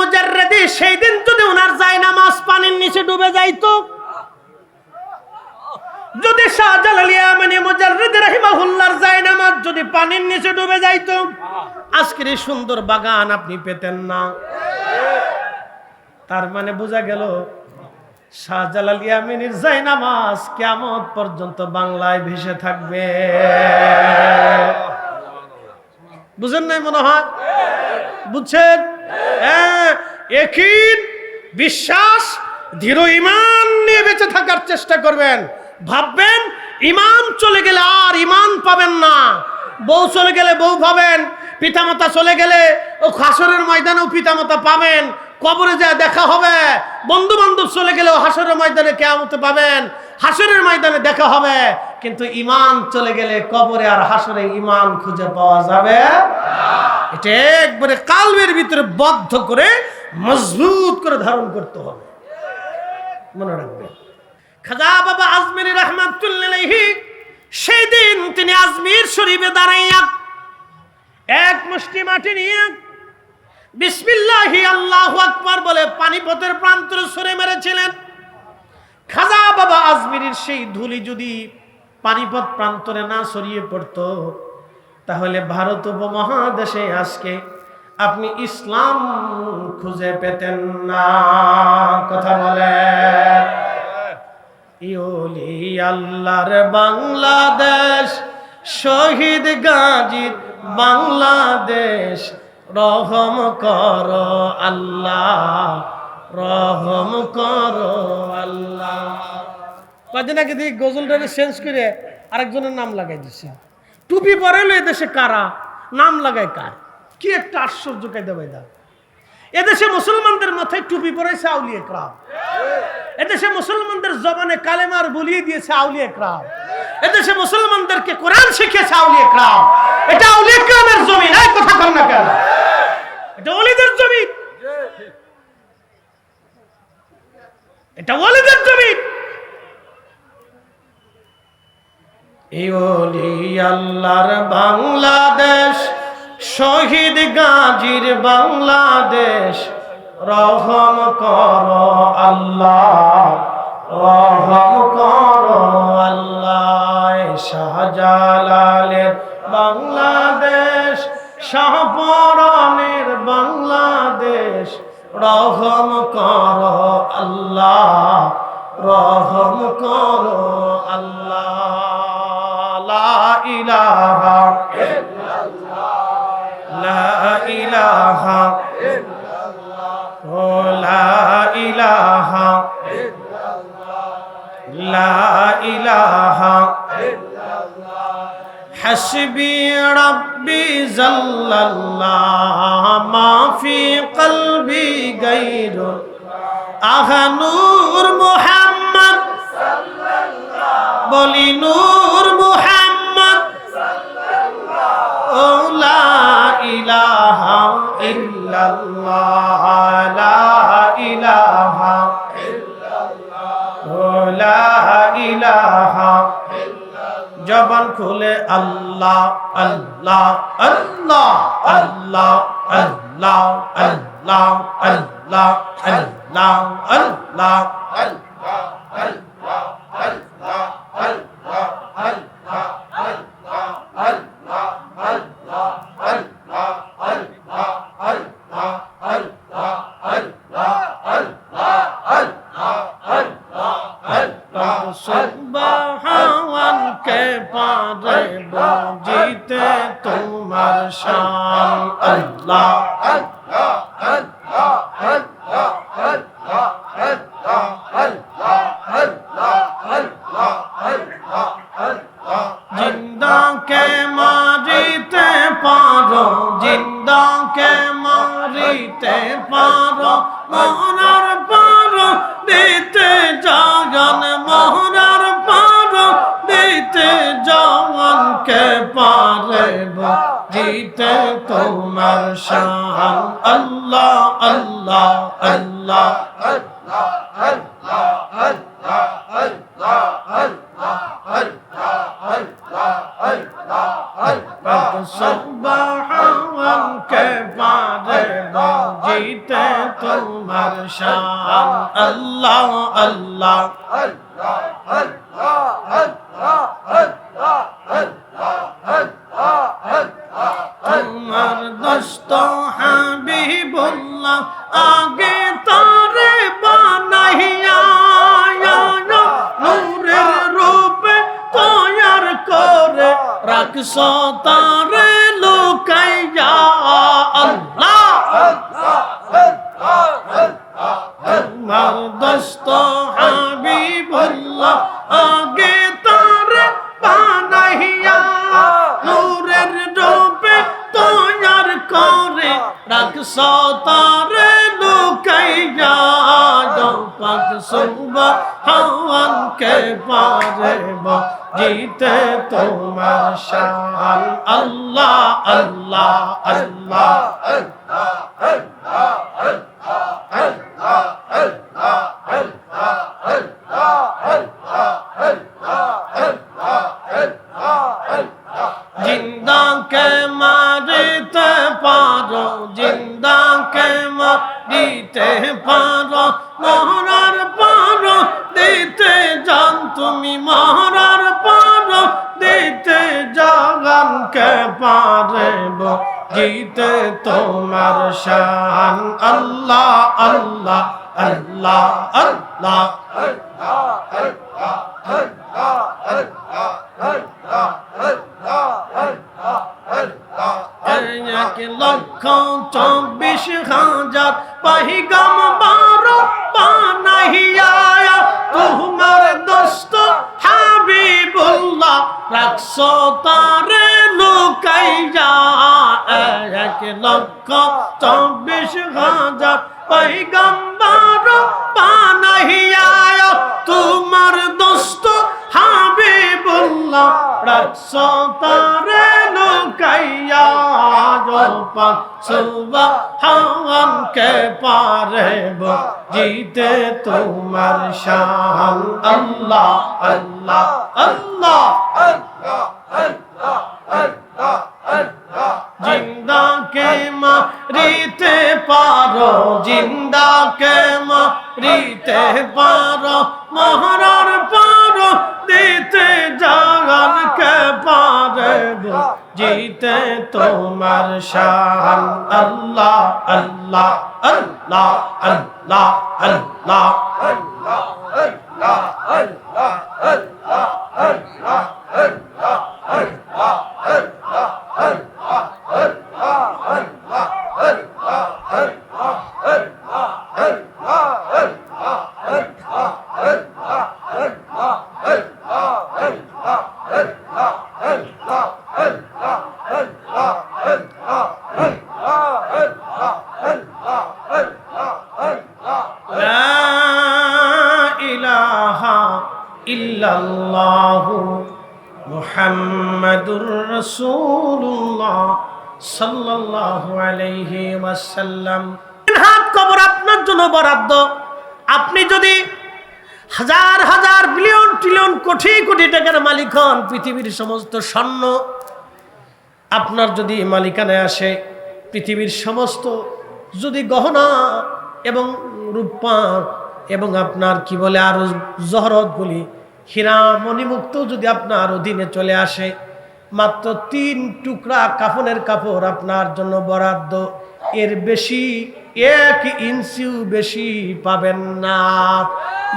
মুজাররদি সেই দিন যদি পানির নিচে ডুবে যদি নামাজ যদি পানির নিচে ডুবে আজকের এই সুন্দর বাগান আপনি পেতেন না। তার মানে বোঝা গেল, শাহজালাল ইয়ামিনীর যায় নামাজ কেমন পর্যন্ত বাংলায় ভেসে থাকবে। বুঝেন নাই মনে হয়? বুঝছেন? হ্যাঁ একিন বিশ্বাস, দৃঢ় ইমান নিয়ে বেঁচে থাকার চেষ্টা করবেন। ভাববেন ইমান চলে গেলে আর ইমান পাবেন না। বউ চলে গেলে বউ পাবেন, পিতামাতা চলে গেলে ও খাসরের ময়দানেও পিতামাতা পাবেন। কবরে যা দেখা হবে। বন্ধু বান্ধব চলে গেলেও হাসরের ময়দানে কেমতে পাবেন। হাসরের ময়দানে দেখা হবে। কিন্তু ইমান চলে গেলে কবরে আর হাসরে ইমান খুঁজে পাওয়া যাবে এটা একবারে কালবের ভিতরে বদ্ধ করে, মজবুত করে ধারণ করতে হবে। মনে রাখবে খাজা বাবা আজমির রহমাতুল্লাহি সেই দিন তিনি আজমির শরীফে দাঁড়াইয়া এক মুষ্টি মাটি নিয়ে বিসমিল্লাহি আল্লাহু আকবার বলে পানিপথের প্রান্তরে সরে মেরেছিলেন। খাজা বাবা আজমিরের সেই ধুলি যদি পানিপথ প্রান্তরে না ছড়িয়ে পড়তো, তাহলে ভারত উপমহাদেশে আজকে আপনি ইসলাম খুঁজে পেতেন না, কথা বলে। ইউলি আল্লাহর বাংলাদেশ, শহীদ গাজীর বাংলাদেশ রহম কর আল্লাহ, রহম কর আল্লাহ। কদিন আগে দেখি গজলটারে চেঞ্জ করে আরেকজনের নাম লাগাই দিছে। টুপি পরেলো এদেশে কারা? নাম লাগায় কার? কি একটা আশ্চর্য কায়দা বাইদা এদেশে মুসলমানদের মাথায় টুপি পরেছে আউলিয়া ক্রাম এদেশে মুসলমানদের জবানে কালেমার বলিয়ে দিয়েছে আউলিয়া ক্রাম এদেশে মুসলমানদেরকে কোরআন শিখিয়েছে আউলিয়া ক্রাম এটা আউলিয়া ক্রামের জমিন এক কথা কর না কেন? এটা ওলিদের জমিন এটা ওলিদের জমিন এই ওলি আল্লাহর বাংলাদেশ, শহীদ গাজীর বাংলাদেশ। রহম কর আল্লাহ, রহম কর আল্লাহ শাহজালালের বাংলাদেশ। শাহপরানের বাংলাদেশ রহম কর আল্লাহ রহম কর আল্লাহ। ইলাহা লা ইলাহা ইলাহা ইলাহা حسبي ربي زل الله ما في قلبي غير آخا نور محمد بولي نور محمد أو لا إله إلا الله لا إله إلا الله لا إله জবান খুলে আল্লাহ আল্লাহ আল্লাহ আল্লাহ আল্লাহ আল্লাহ আল্লাহ আল্লাহ আল্লাহ সুবহানকে তোমার শান আল্লাহ জিন্দাকে মারিতে পারো জিন্দাকে মারিতে পারো মহনার পারো দিতে জাগান মহনার পারো দিতে জওয়ানকে পারে জিতে তোমার শাহ আল্লাহ আল্লাহ আল্লাহ। রাখছ তারে লুকাইয়া পাক সুবহান কে পারে জিতে তোমার শান। আল্লাহ আল্লাহ আল্লাহ জিন্দা শান আল্লাহ আল্লাহ আল্লাহ আল্লাহ। এক লক্ষ চব্বিশ হাজার পাহিগাম বারো বানাইয়া তোমার দোস্ত হাবিবুল্লাহ রাখছ তারে লুকাইয়া। এক লক্ষ চব্বিশ হাজার পাহিগাম বারো বানাইয়া তোমার দোস্ত হাবিবুল্লাহ রাখছ তারে লুকাইয়া জপান সুবহান কে পারেব জিতে তোমার শান আল্লাহ আল্লাহ আল্লাহ জিন্দা কে মারিতে পারো জিন্দা কে মারিতে পারো মহরার পারো দিতে জাগান কে পারব জিতে তোমার শান আল্লাহ আল্লাহ আল্লাহ আল্লাহ আল্লাহ لا রাসূলুল্লাহ সাল্লাল্লাহু আলাইহি ওয়াসাল্লাম। হাত কবর আপনার জন্য বরাদ্দ। আপনি যদি হাজার হাজার বিলিয়ন ট্রিলিয়ন কোটি কোটি টাকার মালিক হন, পৃথিবীর সমস্ত স্বর্ণ আপনার যদি মালিকানায় আসে, পৃথিবীর সমস্ত যদি গহনা এবং রূপা এবং আপনার কি বলে আরও জহরত বলি হীরা মণিমুক্ত যদি আপনার অধীনে চলে আসে মাত্র তিন টুকরা কাফনের কাপড় আপনার জন্য বরাদ্দ। এর বেশি এক ইঞ্চিও বেশি পাবেন না।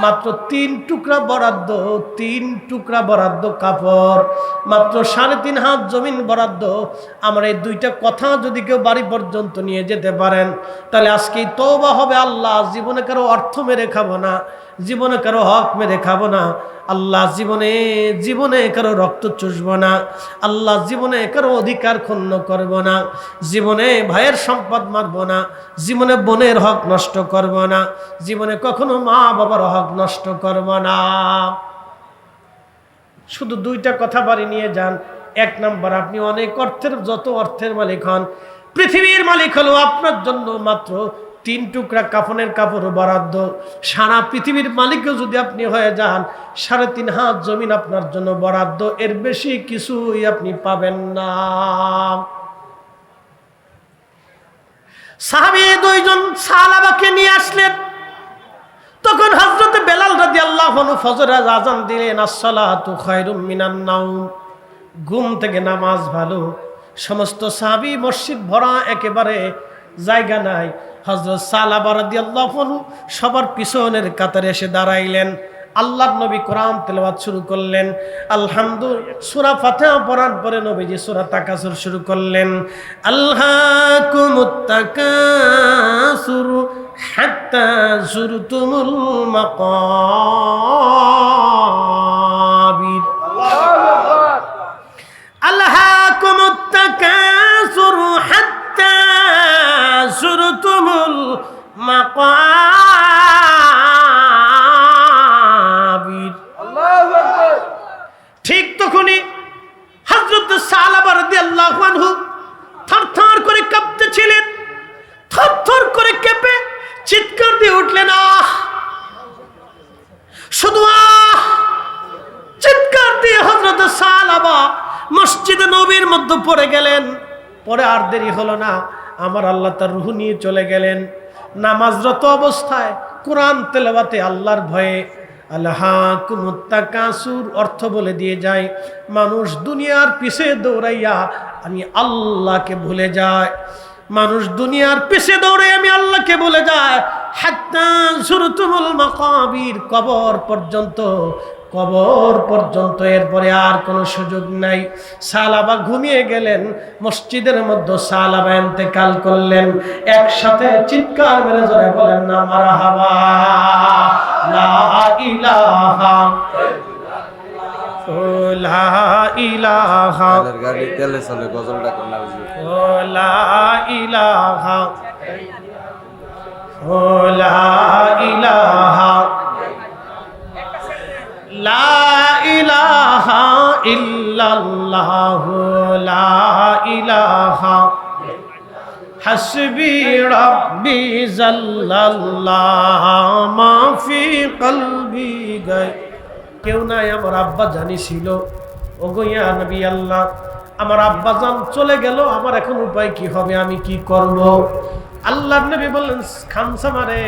মাত্র তিন টুকরা বরাদ্দ, তিন টুকরা বরাদ্দ কাপড়, মাত্র সাড়ে তিন হাত জমিন বরাদ্দ। আমার এই দুইটা কথা যদি কেউ বাড়ি পর্যন্ত নিয়ে যেতে পারেন, তাহলে আজকে তৌবা হবে আল্লাহ। জীবনে কারও অর্থ মেরে খাব না, জীবনে কারও হক মেরে খাব না। আল্লাহ জীবনে জীবনে কারও রক্ত চুষব না। আল্লাহ জীবনে কারও অধিকার ক্ষুণ্ণ করব না। জীবনে ভাইয়ের সম্পদ মারব না। জীবনে বোনের হক নষ্ট করব না। জীবনে কখনো মা বাবার হক নষ্ট করব না। শুধু দুইটা কথা বাড়ি নিয়ে যান। এক নাম্বার, আপনি অনেক অর্থের, যত অর্থের মালিক হন, পৃথিবীর মালিক হলো আপনার জন্য মাত্র তিন টুকরা কাফনের কাপড় বরাদ্দ। সারা পৃথিবীর মালিকও যদি আপনি হয়ে যান, সাড়ে তিন হাত জমিন আপনার জন্য বরাদ্দ। এর বেশি কিছুই আপনি পাবেন না। সাহাবি দুইজন সালাবাকে নিয়ে আসলেন। তখন হজরত বেলাল রাদি আল্লাহ ফজরের আজান দিলেন, আসসালাতু খায়রুম মিনান নাউম ঘুম থেকে নামাজ ভালো। সমস্ত সাহাবি মসজিদ ভরা, একেবারে জায়গা নাই। হজরত সালাবার আল্লাহ সবার পিছনের কাতারে এসে দাঁড়াইলেন। আল্লাহ নবী কোরআন তেলাওয়াত শুরু করলেন। আলহামদুলিল্লাহ, সুরা ফাতিহা পড়ার পরে নবীজি সূরা তাকাসুর শুরু করলেন। আল্লাহকুমুত তাকাসুর হাত্তা যুরতুমুল মাকাবির। আল্লাহকুমুত তাকাসুর হাত্তা যুরতুমুল মাকাবির। তখনই হজরত আনহু থরথর করে কাঁপতেছিলেন থরথর করে কেঁপে চিৎকার দিয়ে উঠলেন, আহ! শুধু আহ! চিৎকার দিয়ে হজরত সালাবা মসজিদে নবীর মধ্যে পড়ে গেলেন। পরে আর দেরি হলো না, আমার আল্লাহ তার রুহু নিয়ে চলে গেলেন। নামাজরত অবস্থায় কোরআন তেলাবাতে আল্লাহর ভয়ে আল্লাহ কুমুত্তাকাসুর অর্থ বলে দিয়ে যায়, মানুষ দুনিয়ার পিছে দৌড়াইয়া আমি আল্লাহকে ভুলে যায়। মানুষ দুনিয়ার পিছে দৌড়ে আমি আল্লাহকে বলে যায়। হাত্তা মাকাবির, কবর পর্যন্ত কবর পর্যন্ত এরপরে আর কোনো সুযোগ নাই। সালাবা ঘুমিয়ে গেলেন, মসজিদের মধ্যে সালাবা এতেকাল করলেন। একসাথে চিৎকার মেরে জোরে বলেন, না, মারা হাবা। ইলাহা ও লা ইলাহা তেলের কেউ নাই, আমার আব্বা জানি ছিল। ও গইয়া নবী আল্লাহ, আমার আব্বা জান চলে গেল, আমার এখন উপায় কি হবে, আমি কি করব? আল্লাহ নবী বললেন খানসামারে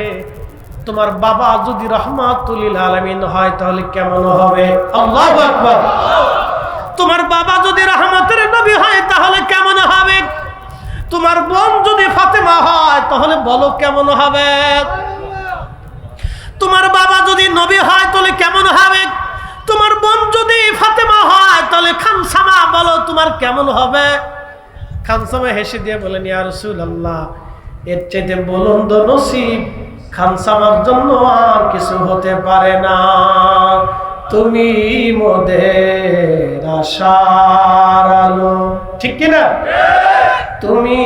তোমার বাবা যদি রহমাতুলিল আলামিন হয়, তাহলে কেমন হবে? আল্লাহু তোমার বাবা যদি রহমতের নবী হয়, তাহলে কেমন হবে? তোমার বোন যদি ফাতেমা হয়, তাহলে বলো কেমন হবে? নবী হয়, তাহলে কেমন হবে? তোমার বোন যদি ফাতেমা হয়, তাহলে খানসামা বলো, তোমার কেমন হবে? খানসামা হেসে দিয়ে বলেন, ইয়া রাসূলুল্লাহ, এর চাইতে বলুন তো নসিব খানসামার জন্য আর কিছু হতে পারে না। তুমি মোদের আশার আলো। ঠিক কিনা তুমি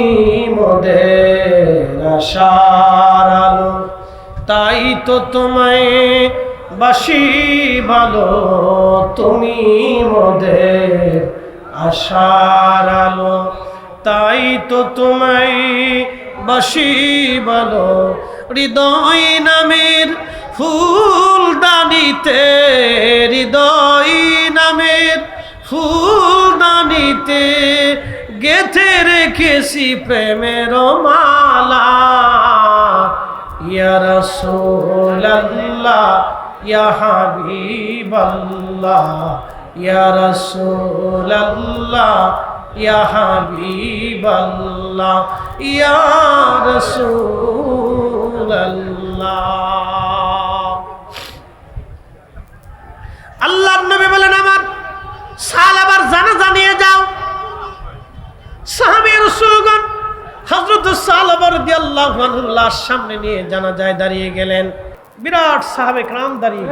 মোদের আশার আলো। তাই তো তোমায় বাসি ভালো তুমি মোদের আশার আলো। তাই তো তোমায় বাসি, ভালো হৃদয় নামের ফুল দানিতে হৃদয় নামের ফুল দানিতে গেথে রেখেছি প্রেমের মালা। ইয়া রাসূলুল্লাহ ইয়া ইয়া ইয়া আল্লাহর নবী বলেন আমার, সাল আবার জানা জানিয়ে যাও। সাহাবী রাসূলগণ রাদিয়াল্লাহু আনহু লাশ সামনে নিয়ে জানাজায় দাঁড়িয়ে গেলেন। বিরাট সাহাবে ক্রাম দাঁড়িয়ে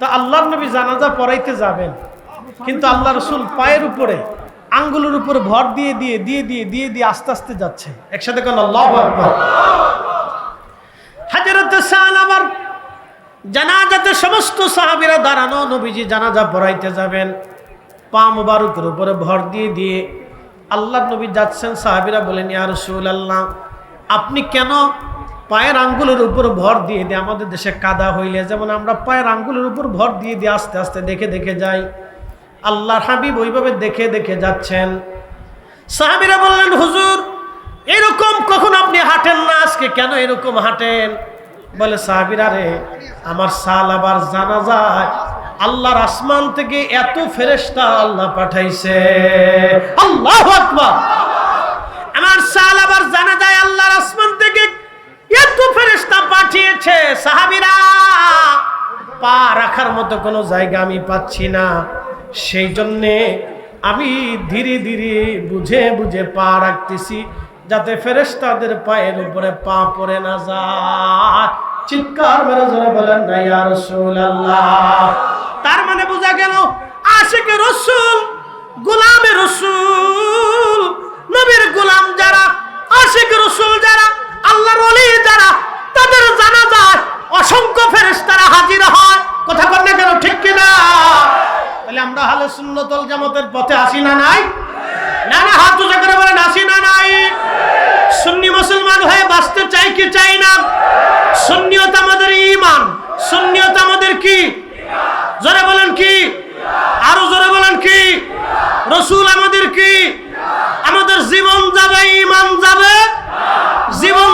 তা আল্লাহর নবী জানাজা পড়াইতে যাবেন। কিন্তু আল্লাহ রসুল পায়ের উপরে আঙ্গুলের উপর ভর দিয়ে দিয়ে দিয়ে দিয়ে দিয়ে দিয়ে আস্তে আস্তে যাচ্ছে। একসাথে কেন আমার জানাজাতে সমস্ত সাহাবিরা দাঁড়ানো নবীজি জানাজা পড়াইতে যাবেন। পা মুবারকের উপরে ভর দিয়ে দিয়ে আল্লাহ নবী যাচ্ছেন। সাহাবিরা বলেন ইয়া রসুল আল্লাহ আপনি কেন পায়ের আঙ্গুলের উপর ভর দিয়ে দিয়ে আমাদের দেশে কাদা হইলে, যেমন আমরা পায়ের আঙ্গুলের উপর ভর দিয়ে দিয়ে আস্তে আস্তে দেখে দেখে যাই। আল্লাহর হাবিব ওইভাবে দেখে দেখে যাচ্ছেন। সাহাবিরা বললেন, হুজুর, এরকম কখন আপনি হাঁটেন না? আজকে কেন এরকম হাঁটেন? বলে, সাহাবিরা রে, আমার সাল আবার জানা যায়, আল্লাহর আসমান থেকে এত ফেরেশতা আল্লাহ পাঠাইছে। আল্লাহ আমার সাল আবার জানা যায়, আল্লাহর আসমান থেকে এত ফেরেস্তা পাঠিয়েছে, সাহাবিরা। পা রাখার মতো কোনো জায়গা আমি পাচ্ছি না। সেই জন্যে আমি ধীরে ধীরে বুঝে বুঝে পা রাখতেছি, যাতে ফেরেশতাদের পায়ের উপরে পা পড়ে না যায়। চিৎকার মেরে জোরে বলেন, না ইয়া রাসূলুল্লাহ। তার মানে বোঝা গেল, আশিকে রসুল, গোলামে রসুল, নবীর গোলাম যারা আশেক রসুল যারা, আল্লাহর অলি যারা তাদের জানা যায় অসংখ্য ফেরেস তারা হাজির হয়। কথা বল না কেন, ঠিক কিনা? তাহলে আমরা হালে পথে আসি না নাই? আমাদের ইমান আমাদের কি? জোরে বলেন কি? আরও জোরে বলেন কি? রসুল আমাদের কি? আমাদের জীবন যাবে ইমান যাবে। জীবন